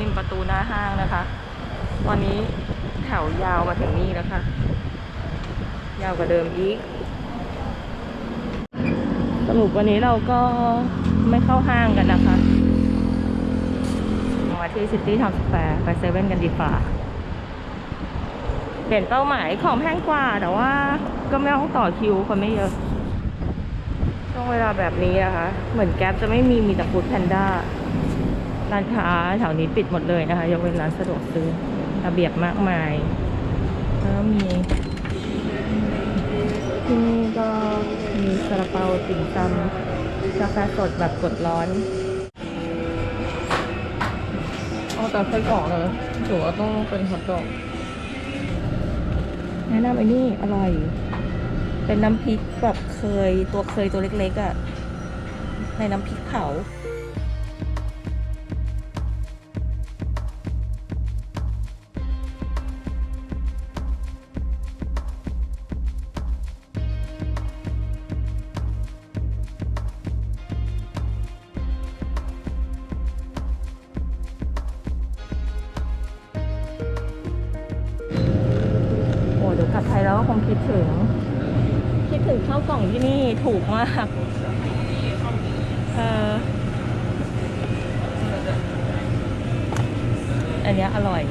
ริมประตูหน้าห้างนะคะ ตอนนี้แถวยาวมาถึงนี่แล้วค่ะ ยาวกว่าเดิมอีก สรุปวันนี้เราก็ไม่เข้าห้างกันนะคะ มาที่ซิตี้ทาวน์สแควร์ไปเซเว่นกันดีกว่าเปลี่ยนเป้าหมายของแพงกว่าแต่ว่าก็ไม่ต้องต่อคิวคนไม่เยอะ ช่วงเวลาแบบนี้นะคะ เหมือนแก๊ปจะไม่มีมีแต่ฟูดแพนด้า ร้านค้าแถวนี้ปิดหมดเลยนะคะ ยกเว้นร้านสะดวกซื้อระเบียบมากมาย แล้วมีที่นี่ก็มีซาลาเปาติ่มซำกาแฟสดแบบกดร้อนเอาแต่ไส้กรอกเลยถือว่าต้องเป็นฮอทดอกแนะนำไอ้นี่อร่อย เป็นน้ำพริกแบบเคยตัวเคยตัวเล็กๆอะ่ะ ในน้ำพริกเผา เดี๋ยวกลับไทยแล้วก็คงคิดถึง คิดถึงข้าวกล่องที่นี่ถูกมากเอออันนี้อร่อย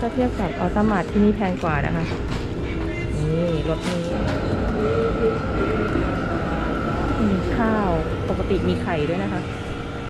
ถ้าเทียบกับออตมาต์ที่นี่แพงกว่านะคะ นี่รถนี้ มีข้าว ปกติมีไข่ด้วยนะคะ